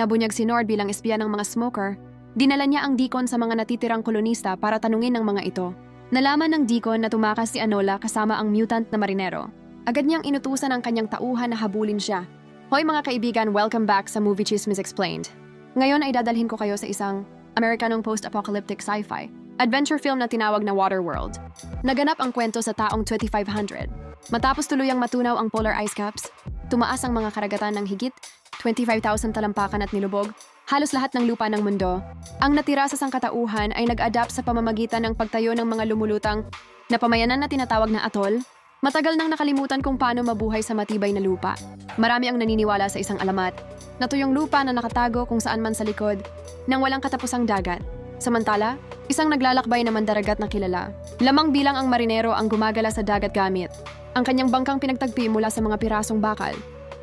nabunyag si Nord bilang espiya ng mga smoker, dinala niya ang Deacon sa mga natitirang kolonista para tanungin ng mga ito. Nalaman ng Deacon na tumakas si Anola kasama ang mutant na marinero. Agad niyang inutusan ang kanyang tauhan na habulin siya. Hoy mga kaibigan, welcome back sa Movie Chismis Explained. Ngayon ay dadalhin ko kayo sa isang Amerikanong post-apocalyptic sci-fi adventure film na tinawag na Waterworld. Naganap ang kwento sa taong 2500. Matapos tuluyang matunaw ang polar ice caps, tumaas ang mga karagatan ng higit 25,000 talampakan at nilubog, halos lahat ng lupa ng mundo. Ang natira sa sangkatauhan ay nag-adapt sa pamamagitan ng pagtayo ng mga lumulutang na pamayanan na tinatawag na atol. Matagal nang nakalimutan kung paano mabuhay sa matibay na lupa. Marami ang naniniwala sa isang alamat, na tuyong lupa na nakatago kung saan man sa likod, nang walang katapusang dagat. Samantala, isang naglalakbay na mandaragat na kilala. Lamang bilang ang marinero ang gumagala sa dagat gamit. Ang kanyang bangkang pinagtagpi mula sa mga pirasong bakal.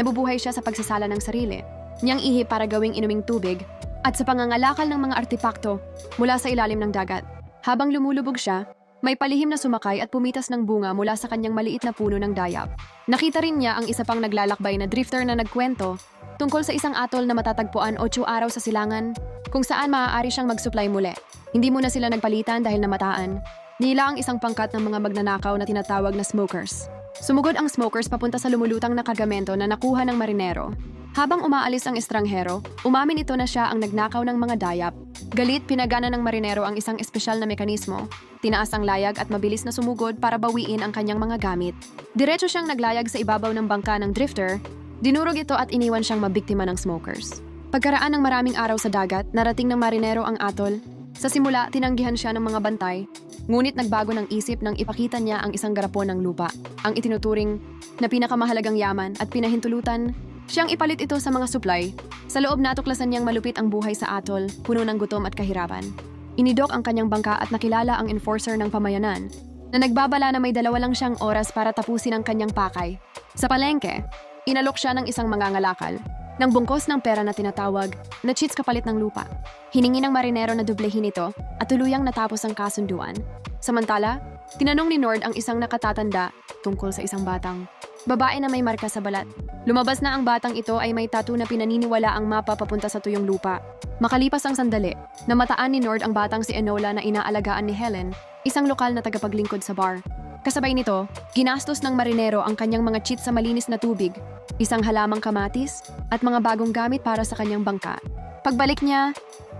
Nabubuhay siya sa pagsasala ng sarili, niyang ihi para gawing inuming tubig, at sa pangangalakal ng mga artepakto mula sa ilalim ng dagat. Habang lumulubog siya, may palihim na sumakay at pumitas ng bunga mula sa kanyang maliit na puno ng dayap. Nakita rin niya ang isa pang naglalakbay na drifter na nagkwento tungkol sa isang atol na matatagpuan 8 araw sa silangan kung saan maaari siyang mag-supply muli. Hindi muna sila nagpalitan dahil namataan. Nila ang isang pangkat ng mga magnanakaw na tinatawag na smokers. Sumugod ang smokers papunta sa lumulutang na kargamento na nakuha ng marinero. Habang umaalis ang estranghero, umamin ito na siya ang nagnakaw ng mga dayap. Galit, pinagana ng marinero ang isang espesyal na mekanismo. Tinaas ang layag at mabilis na sumugod para bawiin ang kanyang mga gamit. Diretso siyang naglayag sa ibabaw ng bangka ng drifter. Dinurog ito at iniwan siyang mabiktima ng smokers. Pagkaraan ng maraming araw sa dagat, narating ng marinero ang atol. Sa simula, tinanggihan siya ng mga bantay, ngunit nagbago ng isip nang ipakita niya ang isang garapon ng lupa, ang itinuturing na pinakamahalagang yaman at pinahintulutan Siyang ipalit ito sa mga supply. Sa loob natuklasan niyang malupit ang buhay sa atol, puno ng gutom at kahirapan. Inidok ang kanyang bangka at nakilala ang enforcer ng pamayanan, na nagbabala na may dalawa lang siyang oras para tapusin ang kanyang pakay. Sa palengke, inalok siya ng isang mangangalakal, ng bungkos ng pera na tinatawag na cheats kapalit ng lupa. Hiningi ng marinero na dublehin ito at tuluyang natapos ang kasunduan. Samantala, tinanong ni Nord ang isang nakatatanda tungkol sa isang batang babae na may marka sa balat. Lumabas na ang batang ito ay may tattoo na pinaniniwala ang mapa papunta sa tuyong lupa. Makalipas ang sandali, namataan ni Nord ang batang si Enola na inaalagaan ni Helen, isang lokal na tagapaglingkod sa bar. Kasabay nito, ginastos ng marinero ang kanyang mga cheats sa malinis na tubig, isang halamang kamatis, at mga bagong gamit para sa kanyang bangka. Pagbalik niya,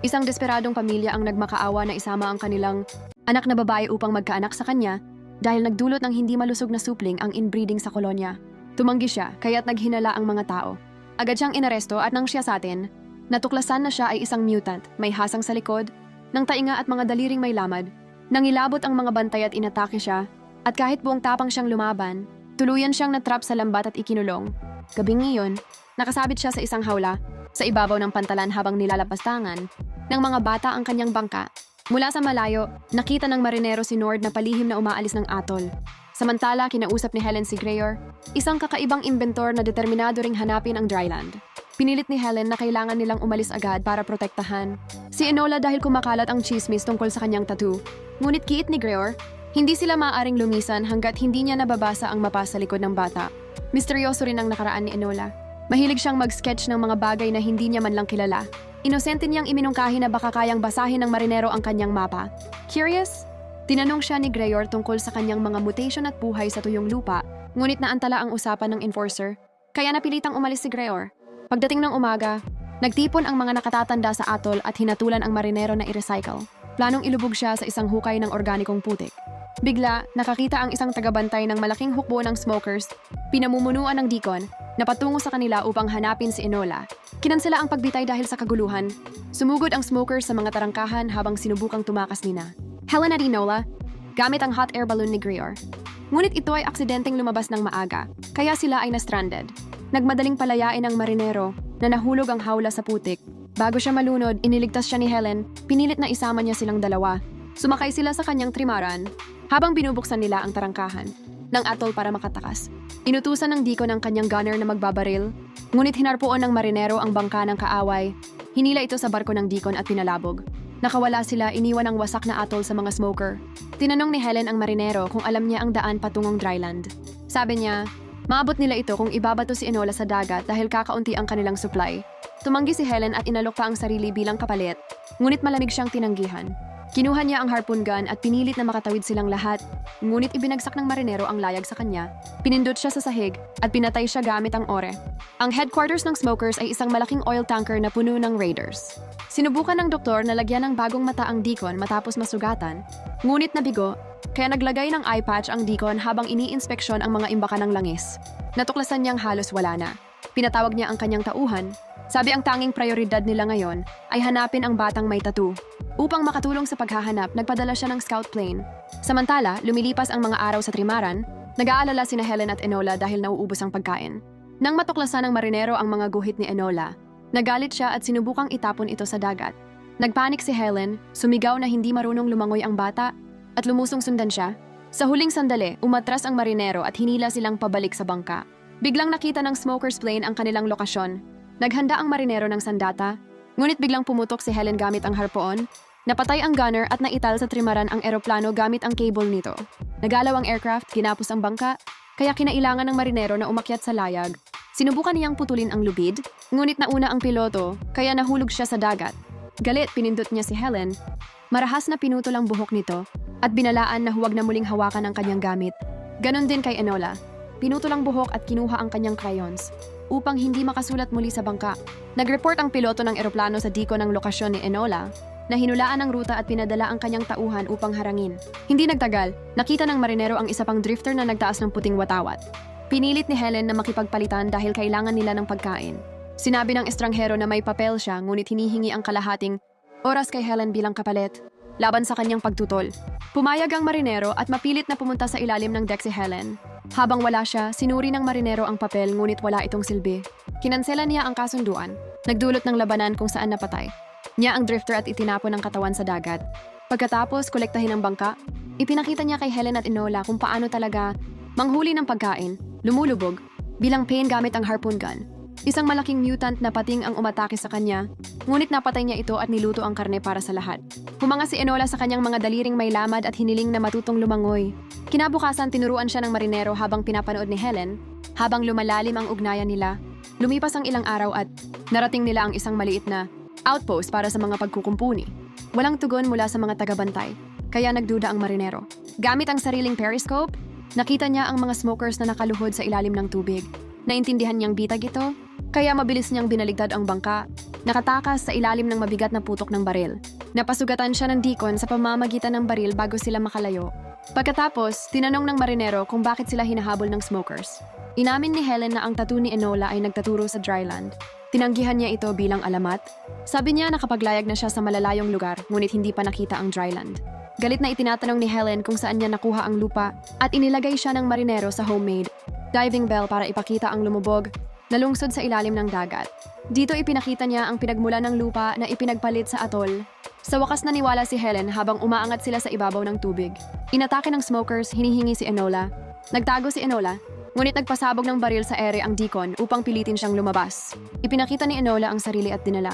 isang desperadong pamilya ang nagmakaawa na isama ang kanilang anak na babae upang magkaanak sa kanya dahil nagdulot ng hindi malusog na supling ang inbreeding sa kolonya. Tumanggi siya, kaya't naghinala ang mga tao. Agad siyang inaresto at nang siya sa atin, natuklasan na siya ay isang mutant, may hasang sa likod, ng tainga at mga daliring may lamad. Nangilabot ang mga bantay at inatake siya, at kahit buong tapang siyang lumaban, tuluyan siyang natrap sa lambat at ikinulong. Gabing iyon, nakasabit siya sa isang hawla, sa ibabaw ng pantalan habang nilalapastangan, ng mga bata ang kanyang bangka. Mula sa malayo, nakita ng marinero si Nord na palihim na umaalis ng atol. Samantala, kinausap ni Helen si Greyor, isang kakaibang inventor na determinado ring hanapin ang dryland. Pinilit ni Helen na kailangan nilang umalis agad para protektahan. Si Enola dahil kumakalat ang chismis tungkol sa kanyang tattoo. Ngunit kiit ni Greyor, hindi sila maaaring lumisan hanggat hindi niya nababasa ang mapa sa likod ng bata. Misteryoso rin ang nakaraan ni Enola. Mahilig siyang mag-sketch ng mga bagay na hindi niya man lang kilala. Inosente niyang iminungkahi na baka kayang basahin ng marinero ang kanyang mapa. Curious? Tinanong siya ni Greyor tungkol sa kanyang mga mutation at buhay sa tuyong lupa, ngunit naantala ang usapan ng enforcer, kaya napilitang umalis si Greyor. Pagdating ng umaga, nagtipon ang mga nakatatanda sa atol at hinatulan ang marinero na i-recycle. Planong ilubog siya sa isang hukay ng organikong putik. Bigla, nakakita ang isang tagabantay ng malaking hukbo ng smokers, pinamumunuan ng Deacon, na patungo sa kanila upang hanapin si Enola. Kinansela ang pagbitay dahil sa kaguluhan. Sumugod ang smokers sa mga tarangkahan habang sinubukang tumakas nina. Helen at Enola, gamit ang hot air balloon ni Greor. Ngunit ito ay aksidenteng lumabas ng maaga, kaya sila ay na-stranded. Nagmadaling palayain ang marinero na nahulog ang hawla sa putik. Bago siya malunod, iniligtas siya ni Helen, pinilit na isama niya silang dalawa. Sumakay sila sa kanyang trimaran habang binubuksan nila ang tarangkahan ng atol para makatakas. Inutusan ng Diko ng kanyang gunner na magbabaril, ngunit hinarpuon ng marinero ang bangka ng kaaway. Hinila ito sa barko ng Dikon at pinalabog. Nakawala sila, iniwan ang wasak na atol sa mga smoker. Tinanong ni Helen ang marinero kung alam niya ang daan patungong dryland. Sabi niya, maabot nila ito kung ibabato si Enola sa dagat dahil kakaunti ang kanilang supply. Tumanggi si Helen at inalok pa ang sarili bilang kapalit, ngunit malamig siyang tinanggihan. Kinuha niya ang harpoon gun at pinilit na makatawid silang lahat, ngunit ibinagsak ng marinero ang layag sa kanya. Pinindot siya sa sahig at pinatay siya gamit ang ore. Ang headquarters ng smokers ay isang malaking oil tanker na puno ng raiders. Sinubukan ng doktor na lagyan ng bagong mata ang Deacon matapos masugatan, ngunit nabigo, kaya naglagay ng eye patch ang Deacon habang iniinspeksyon ang mga imbaka ng langis. Natuklasan niyang halos wala na. Pinatawag niya ang kanyang tauhan. Sabi ang tanging prioridad nila ngayon ay hanapin ang batang may tattoo. Upang makatulong sa paghahanap, nagpadala siya ng scout plane. Samantala, lumilipas ang mga araw sa trimaran, nag-aalala sina Helen at Enola dahil nauubos ang pagkain. Nang matuklasan ng marinero ang mga guhit ni Enola, nagalit siya at sinubukang itapon ito sa dagat. Nagpanik si Helen, sumigaw na hindi marunong lumangoy ang bata, at lumusong sundan siya. Sa huling sandali, umatras ang marinero at hinila silang pabalik sa bangka. Biglang nakita ng smoker's plane ang kanilang lokasyon. Naghanda ang marinero ng sandata, ngunit biglang pumutok si Helen gamit ang harpoon. Napatay ang gunner at naital sa trimaran ang eroplano gamit ang cable nito. Nagalaw ang aircraft, ginapos ang bangka, kaya kinailangan ng marinero na umakyat sa layag. Sinubukan niyang putulin ang lubid, ngunit nauna ang piloto, kaya nahulog siya sa dagat. Galit, pinindot niya si Helen. Marahas na pinutol ang buhok nito at binalaan na huwag na muling hawakan ang kanyang gamit. Ganon din kay Enola. Pinutol ang buhok at kinuha ang kanyang crayons upang hindi makasulat muli sa bangka. Nag-report ang piloto ng eroplano sa diko ng lokasyon ni Enola na hinulaan ang ruta at pinadala ang kanyang tauhan upang harangin. Hindi nagtagal, nakita ng marinero ang isa pang drifter na nagtaas ng puting watawat. Pinilit ni Helen na makipagpalitan dahil kailangan nila ng pagkain. Sinabi ng estranghero na may papel siya ngunit hinihingi ang kalahating oras kay Helen bilang kapalit laban sa kanyang pagtutol. Pumayag ang marinero at mapilit na pumunta sa ilalim ng deck si Helen. Habang wala siya, sinuri ng marinero ang papel ngunit wala itong silbi. Kinansela niya ang kasunduan, nagdulot ng labanan kung saan napatay. Niya ang drifter at itinapon ang katawan sa dagat. Pagkatapos kolektahin ang bangka, ipinakita niya kay Helen at Enola kung paano talaga manghuli ng pagkain, lumulubog, bilang pain gamit ang harpoon gun. Isang malaking mutant na pating ang umatake sa kanya, ngunit napatay niya ito at niluto ang karne para sa lahat. Humanga si Enola sa kanyang mga daliring may lamad at hiniling na matutong lumangoy. Kinabukasan tinuruan siya ng marinero habang pinapanood ni Helen, habang lumalalim ang ugnayan nila. Lumipas ang ilang araw at narating nila ang isang maliit na outpost para sa mga pagkukumpuni. Walang tugon mula sa mga tagabantay, kaya nagduda ang marinero. Gamit ang sariling periscope, nakita niya ang mga smokers na nakaluhod sa ilalim ng tubig. Naintindihan niyang bitag ito, kaya mabilis niyang binaligtad ang bangka, nakatakas sa ilalim ng mabigat na putok ng baril. Napasugatan siya ng dikon sa pamamagitan ng baril bago sila makalayo. Pagkatapos, tinanong ng marinero kung bakit sila hinahabol ng smokers. Inamin ni Helen na ang tattoo ni Enola ay nagtaturo sa dryland. Tinanggihan niya ito bilang alamat. Sabi niya nakapaglayag na siya sa malalayong lugar ngunit hindi pa nakita ang dryland. Galit na itinatanong ni Helen kung saan niya nakuha ang lupa at inilagay siya ng marinero sa homemade diving bell para ipakita ang lumubog na lungsod sa ilalim ng dagat. Dito ipinakita niya ang pinagmula ng lupa na ipinagpalit sa atol. Sa wakas naniwala si Helen habang umaangat sila sa ibabaw ng tubig. Inatake ng smokers, hinihingi si Enola. Nagtago si Enola, ngunit nagpasabog ng baril sa ere ang Deacon upang pilitin siyang lumabas. Ipinakita ni Enola ang sarili at dinala.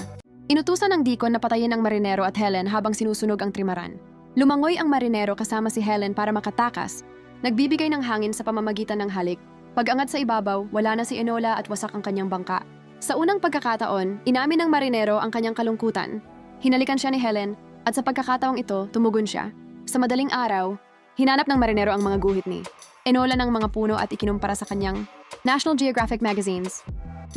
Inutusan ng Deacon na patayin ang marinero at Helen habang sinusunog ang trimaran. Lumangoy ang marinero kasama si Helen para makatakas, nagbibigay ng hangin sa pamamagitan ng halik pag-angat sa ibabaw, wala na si Enola at wasak ang kanyang bangka. Sa unang pagkakataon, inamin ng marinero ang kanyang kalungkutan. Hinalikan siya ni Helen at sa pagkakataong ito, tumugon siya. Sa madaling araw, hinanap ng marinero ang mga guhit ni Enola ng mga puno at ikinumpara sa kanyang National Geographic magazines.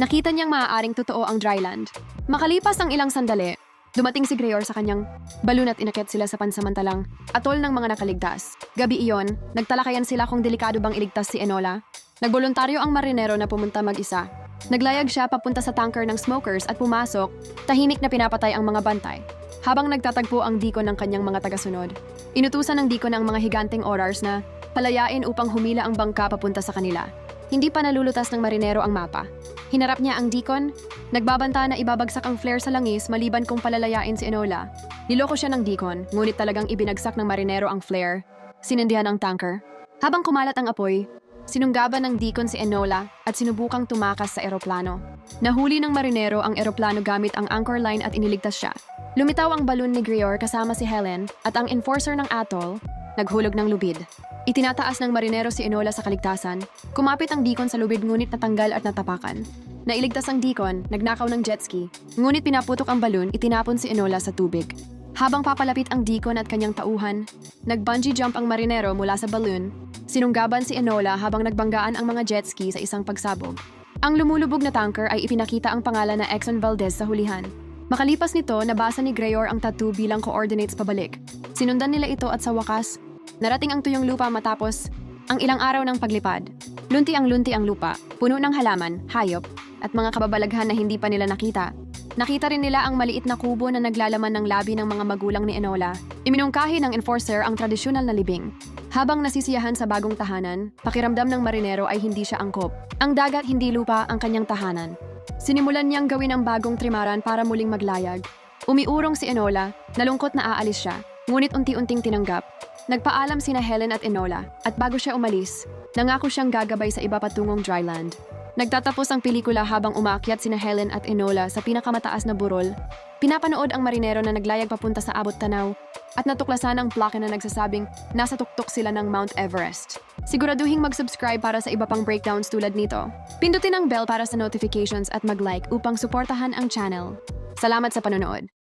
Nakita niyang maaaring totoo ang dryland. Makalipas ang ilang sandali, dumating si Greyor sa kanyang balon at inakyat sila sa pansamantalang atol ng mga nakaligtas. Gabi iyon, nagtalakayan sila kung delikado bang iligtas si Enola Nagboluntaryo ang marinero na pumunta mag-isa. Naglayag siya papunta sa tanker ng smokers at pumasok, tahimik na pinapatay ang mga bantay. Habang nagtatagpo ang diko ng kanyang mga tagasunod, inutusan ng diko ng mga higanteng orars na palayain upang humila ang bangka papunta sa kanila. Hindi pa nalulutas ng marinero ang mapa. Hinarap niya ang dikon, nagbabanta na ibabagsak ang flare sa langis maliban kung palalayain si Enola. Niloko siya ng dikon, ngunit talagang ibinagsak ng marinero ang flare. Sinendihan ang tanker. Habang kumalat ang apoy, Sinunggaban ng Deacon si Enola at sinubukang tumakas sa eroplano. Nahuli ng marinero ang eroplano gamit ang anchor line at iniligtas siya. Lumitaw ang balon ni Grior kasama si Helen at ang enforcer ng atoll, naghulog ng lubid. Itinataas ng marinero si Enola sa kaligtasan. Kumapit ang Deacon sa lubid ngunit natanggal at natapakan. Nailigtas ang Deacon, nagnakaw ng jet ski, ngunit pinaputok ang balon, itinapon si Enola sa tubig. Habang papalapit ang Deacon at kanyang tauhan, nag-bungee jump ang marinero mula sa balloon, sinunggaban si Enola habang nagbanggaan ang mga jet ski sa isang pagsabog. Ang lumulubog na tanker ay ipinakita ang pangalan na Exxon Valdez sa hulihan. Makalipas nito, nabasa ni Greyor ang tattoo bilang coordinates pabalik. Sinundan nila ito at sa wakas, narating ang tuyong lupa matapos ang ilang araw ng paglipad. Lunti ang lunti ang lupa, puno ng halaman, hayop, at mga kababalaghan na hindi pa nila nakita. Nakita rin nila ang maliit na kubo na naglalaman ng labi ng mga magulang ni Enola. Iminungkahi ng enforcer ang tradisyonal na libing. Habang nasisiyahan sa bagong tahanan, pakiramdam ng marinero ay hindi siya angkop. Ang dagat hindi lupa ang kanyang tahanan. Sinimulan niyang gawin ang bagong trimaran para muling maglayag. Umiurong si Enola, nalungkot na aalis siya, ngunit unti-unting tinanggap. Nagpaalam sina Helen at Enola, at bago siya umalis, nangako siyang gagabay sa iba patungong dryland. Nagtatapos ang pelikula habang umaakyat sina Helen at Enola sa pinakamataas na burol. Pinapanood ang marinero na naglayag papunta sa abot tanaw at natuklasan ang plaka na nagsasabing nasa tuktok sila ng Mount Everest. Siguraduhin mag-subscribe para sa iba pang breakdowns tulad nito. Pindutin ang bell para sa notifications at mag-like upang suportahan ang channel. Salamat sa panonood.